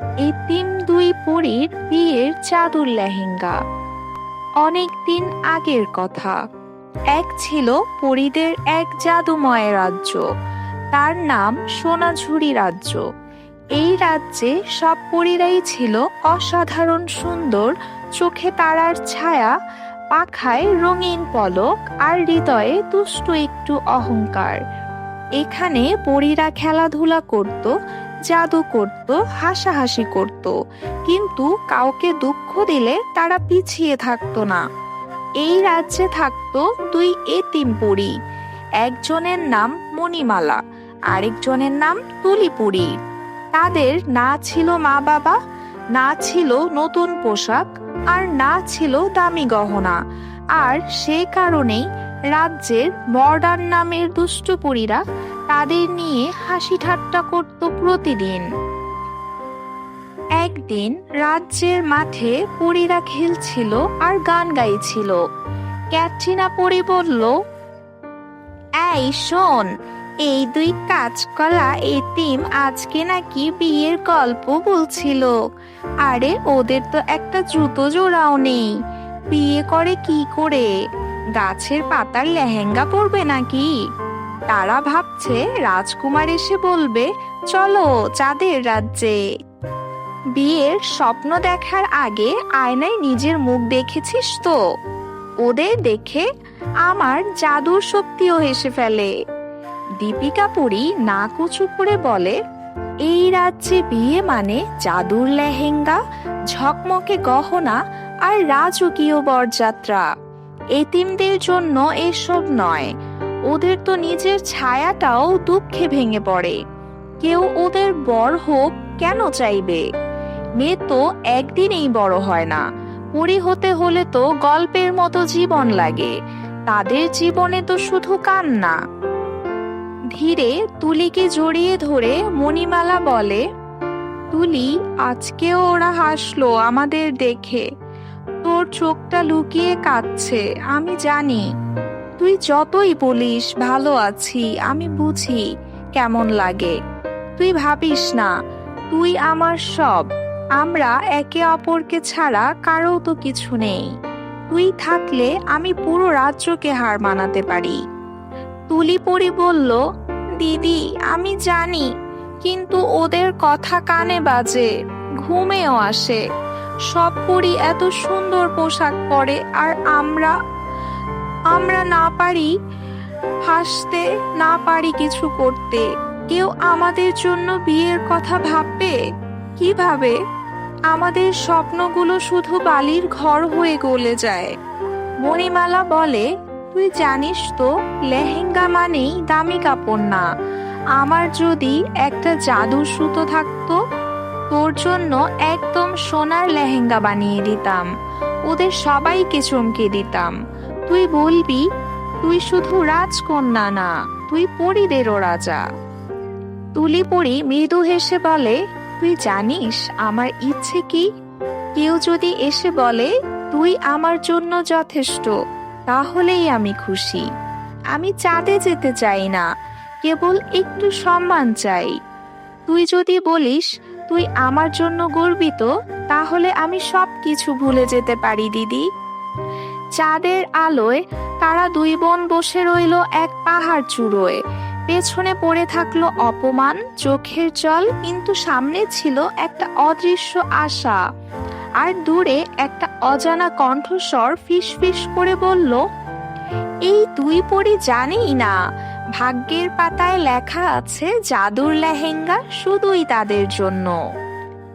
এতিম দুই পরীর বিয়ের চাদর লেহেঙ্গা। অনেক দিন আগের কথা। এক ছিল পরীদের এক জাদুময় রাজ্য। তার নাম সোনাঝুরি রাজ্য। এই রাজ্যে সব পরীরাই ছিল অসাধারণ সুন্দর, চোখে তারার ছায়া, পাখায় রঙিন পলক আর হৃদয়ে দুষ্ট একটু অহংকার। এখানে পরীরা খেলাধুলা করত জাদু করত, হাসাহাসি করত। কিন্তু কাউকে দুঃখ দিলে তারা পিছিয়ে থাকতো না। এই রাজ্যে থাকতো দুই এতিম পরী। একজনের নাম মণিমালা, আরেকজনের নাম তুলিপুরী। তাদের না ছিল মা বাবা, না ছিল নতুন পোশাক, আর না ছিল দামি গহনা। আর সেই কারণেই রাজ্যের মর্ডান নামের দুষ্টপুরীরা তাদের নিয়ে হাসি ঠাট্টা করত প্রতিদিন। একদিন রাজ্যের মাঠে পরীরা খেলছিল আর গান গাইছিল। ক্যাটরিনা পরি বলল, এই শোন, এই দুই কাজকলা এতিম আজকে নাকি বিয়ের গল্প বলছিল। আরে, ওদের তো একটা জুতো জোড়াও নেই। বিয়ে করে কি করে? গাছের পাতার লেহেঙ্গা পরবে নাকি? তারা ভাবছে রাজকুমার এসে বলবে, চলো চাঁদের রাজ্যে। বিয়ের স্বপ্ন দেখার আগে আয়নায় নিজের মুখ দেখেছিস তো? ওদের দেখে আমার জাদুর শক্তিও হেসে ফেলে। দীপিকা পুরী না কুচু করে বলে, এই রাজ্যে বিয়ে মানে জাদুর লেহেঙ্গা, ঝকমকে গহনা আর রাজকীয় বরযাত্রা। এতিমদের জন্য এসব নয় ওদের তো নিজের ছায়াটাও দুঃখে ভেঙে পড়ে। কেউ ওদের বড় হোক কেন চাইবে? মেয়ে তো একদিনেই বড় হয় না। পরি হতে হলে তো গল্পের মতো জীবন লাগে। তাদের জীবনে তো শুধু কান্না। ধীরে তুলিকে জড়িয়ে ধরে মণিমালা বলে, তুলি আজকেও ওরা হাসলো আমাদের দেখে। তোর চোখটা লুকিয়ে কাঁদছে, আমি জানি। তুই যতই বলিস, ভালো আছি, আমি বুঝি কেমন লাগে। তুই ভাবিস না, তুই আমার সব। আমরা একে অপরকে ছাড়া কারও তো কিছু নেই। তুই থাকলে আমি পুরো রাজ্যকে হার মানাতে পারি। তুলিপরি বলল, দিদি, আমি জানি, কিন্তু ওদের কথা কানে বাজে, ঘুমেও আসে। সব পরি এত সুন্দর পোশাক পরে আর আমরা আমরা না পারি হাসতে, না পারি কিছু করতে। কেউ আমাদের জন্য বিয়ের কথা ভাববে? কীভাবে? আমাদের স্বপ্নগুলো শুধু বালির ঘর হয়ে গলে যায়। মণিমালা বলে, তুই জানিস তো, লেহেঙ্গা মানেই দামি কাপড় না। আমার যদি একটা জাদুর সুতো থাকতো, তোর জন্য একদম সোনার লেহেঙ্গা বানিয়ে দিতাম। ওদের সবাইকে চমকে দিতাম। তুই বলবি, তুই শুধু রাজকন্যা না, তুই পরিদেরও রাজা। তুলি পরি মৃদু হেসে বলে, তুই জানিস আমার ইচ্ছে কি? কেউ যদি এসে বলে, তুই আমার জন্য যথেষ্ট, তাহলেই আমি খুশি। আমি চাঁদে যেতে চাই না, কেবল একটু সম্মান চাই। তুই যদি বলিস, তুই আমার জন্য গর্বিত, তাহলে আমি সব কিছু ভুলে যেতে পারি, দিদি। চাঁদের আলোয় তারা দুই বোন বসে রইল এক পাহাড় চূড়োয়। পেছনে পড়ে থাকল অপমান, চোখের জল, কিন্তু সামনে ছিল একটা অদৃশ্য আশা। আর দূরে একটা অজানা কণ্ঠস্বর ফিস ফিস করে বলল, এই দুই পরি জানেই না। ভাগ্যের পাতায় লেখা আছে, জাদুর লেহেঙ্গা শুধুই তাদের জন্য।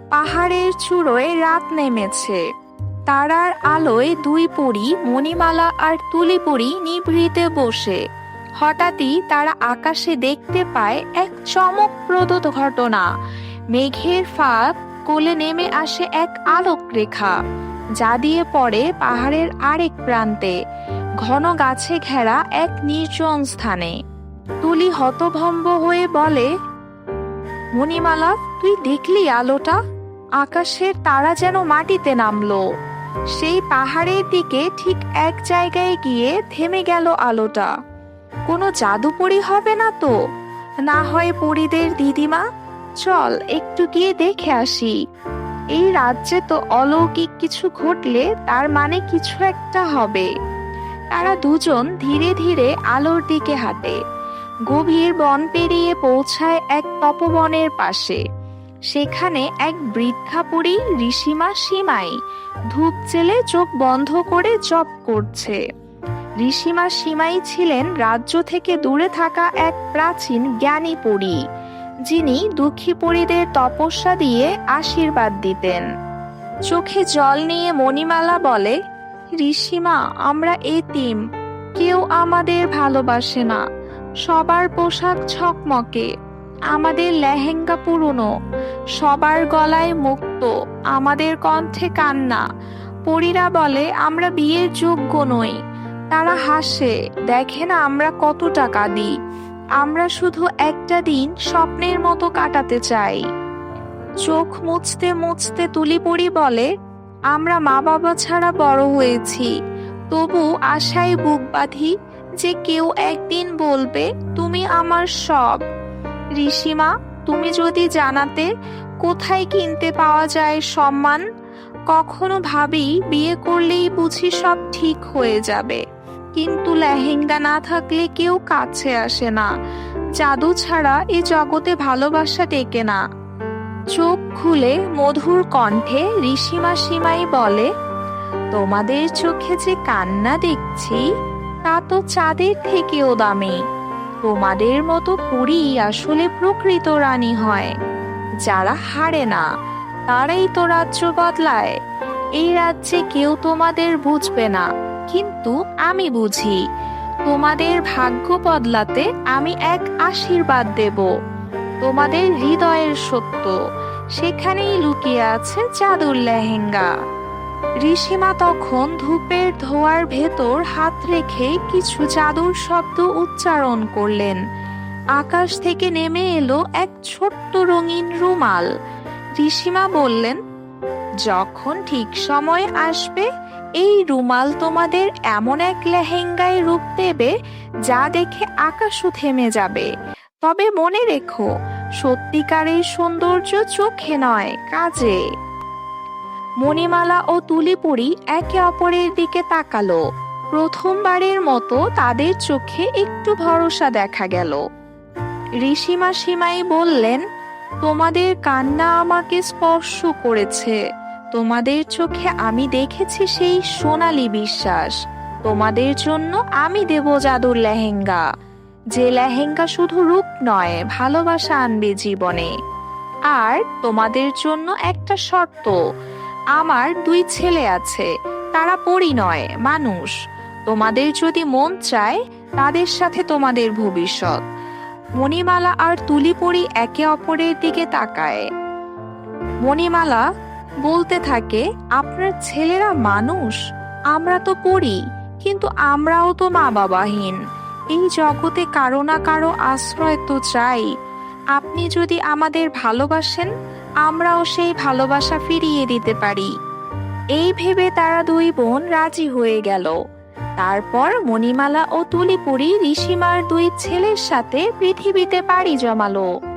পাহাড়ের চূড়োয় রাত নেমেছে। তারার আলোয় দুই পরি, মণিমালা আর তুলিপুরি নিভৃতে বসে। হঠাৎই তারা আকাশে দেখতে পায় এক চমকপ্রদ ঘটনা। মেঘের ফাঁক কোলে নেমে আসে এক আলোক রেখা, যা দিয়ে পড়ে পাহাড়ের আরেক প্রান্তে। ঘন গাছে ঘেরা এক নির্জন স্থানে। তুলি হতভম্ব হয়ে বলে, মণিমালা, তুই দেখলি আলোটা? আকাশের তারা যেন মাটিতে নামলো। সেই পাহাড়ের দিকে ঠিক এক জায়গায় গিয়ে থেমে গেল আলোটা। কোনো জাদুপরি হবে না তো? না হয় পরিদের দিদিমা? চল, একটু গিয়ে দেখে আসি। এই রাজ্যে তো অলৌকিক কিছু ঘটলে তার মানে কিছু একটা হবে। তারা দুজন ধীরে ধীরে আলোর দিকে হাঁটে। গভীর বন পেরিয়ে পৌঁছায় এক তপবনের পাশে। সেখানে এক বুড়ি ঋষিমা সীমাই ধূপ জেলে চোখ বন্ধ করে জপ করছে। ঋষিমা সীমাই ছিলেন রাজ্য থেকে দূরে থাকা এক প্রাচীন জ্ঞানী পরী, যিনি দুঃখী পরীদের তপস্যা দিয়ে আশীর্বাদ দিতেন। চোখে জল নিয়ে মণিমালা বলে, ঋষিমা, আমরা এতিম, কেউ আমাদের ভালোবাসে না, সবার পোশাক ছকমকে। আমাদের লেহেঙ্গা পুরনো, সবার গলায় মুক্ত, আমাদের কণ্ঠে কান্না। পরীরা বলে, আমরা বিয়ের যোগ্য নই। তারা হাসে, দেখে না আমরা কত টাকা দিই। আমরা শুধু একটা দিন স্বপ্নের মতো কাটাতে চাই। চোখ মুছতে মুছতে তুলি পড়ি বলে, আমরা মা বাবা ছাড়া বড় হয়েছি। তবু আশায় বুক বাঁধি যে কেউ একদিন বলবে, তুমি আমার সব। ঋষিমা, তুমি যদি জানাতে কোথায় কিনতে পাওয়া যায় সম্মান, কখনো ভাবি বিয়ে করলেই বুঝি সব ঠিক হয়ে যাবে। কিন্তু লেহেঙ্গা না থাকলে কেউ কাছে আসে না। জাদু ছাড়া এ জগতে ভালোবাসা টেকে না। চোখ খুলে মধুর কণ্ঠে ঋষিমা সীমাই বলে, তোমাদের চোখে যে কান্না দেখছি, তা তো চাঁদের থেকেও দামি। তোমাদের মতো পুরী আসলে প্রকৃত রানী হয়। যারা হারে না, তারাই তো রাজ্য বদলায়। এই রাজ্যে কেউ তোমাদের বুঝবে না, কিন্তু আমি বুঝি। তোমাদের ভাগ্য বদলাতে আমি এক আশীর্বাদ দেব। তোমাদের হৃদয়ের সত্য, সেখানেই লুকিয়ে আছে জাদুর লেহেঙ্গা। ঋষিমা তখন ধূপের ধোয়ার ভেতর হাত রেখে কিছু জাদুর শব্দ উচ্চারণ করলেন। আকাশ থেকে নেমে এলো এক ছোট্ট রঙিন রুমাল। ঋষিমা বললেন, যখন ঠিক সময় আসবে, এই রুমাল তোমাদের এমন এক লেহেঙ্গায় রূপ দেবে যা দেখে আকাশও থেমে যাবে। তবে মনে রেখো, সত্যিকারের সৌন্দর্য চোখে নয়, কাজে। মণিমালা ও তুলিপুরি একে অপরের দিকে তাকালো। প্রথমবারের মতো তাদের চোখে একটু ভরসা দেখা গেল। ঋষিমা সীমাই বললেন, তোমাদের কান্না আমাকে স্পর্শ করেছে। তোমাদের চোখে আমি দেখেছি সেই সোনালী বিশ্বাস। তোমাদের জন্য আমি দেব জাদুর লেহেঙ্গা। যে লেহেঙ্গা শুধু রূপ নয়, ভালোবাসা আনবে জীবনে। আর তোমাদের জন্য একটা শর্ত আমার দুই ছেলে আছে, তারা পরি নয় মানুষ। তোমাদের যদি মন চায়, তাদের সাথে তোমাদের ভবিষ্যৎ। মণিমালা আর তুলিপরি একে অপরের দিকে তাকায়। মণিমালা বলতে থাকে, আপনার ছেলেরা মানুষ? আমরা তো পড়ি, কিন্তু আমরাও তো মা বাবাহীন এই জগতে কারও না কারও আশ্রয় তো চাই। আপনি যদি আমাদের ভালোবাসেন আমরাও সেই ভালোবাসা ফিরিয়ে দিতে পারি। এই ভেবে তারা দুই বোন রাজি হয়ে গেল। তারপর মণিমালা ও তুলিপুরি ঋষিমার দুই ছেলের সাথে পৃথিবীতে পাড়ি জমালো।